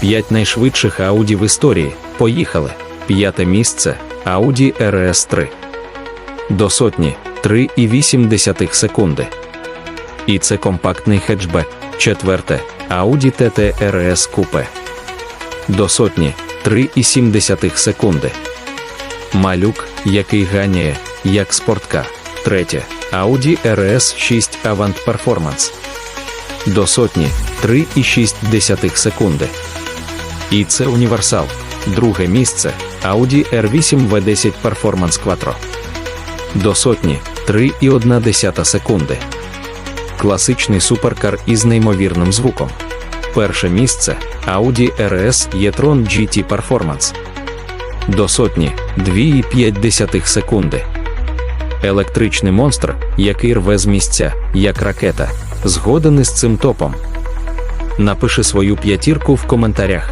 5 найшвидших Audi в історії. Поїхали. П'яте місце Audi RS 3. До сотні 3,8 секунди. І це компактний хетчбек. Четверте Audi TT RS Coupe. До сотні 3,7 секунди. Малюк, який ганяє, як спорткар. Третє Audi RS 6 Avant Performance. До сотні 3,6 секунди. І це універсал. Друге місце Audi R8 V10 Performance Quattro. До сотні 3,1 секунди. Класичний суперкар із неймовірним звуком. Перше місце Audi RS e-tron GT Performance. До сотні 2,5 секунди. Електричний монстр, який рве з місця, як ракета, згоден із цим топом. Напиши свою п'ятірку в коментарях.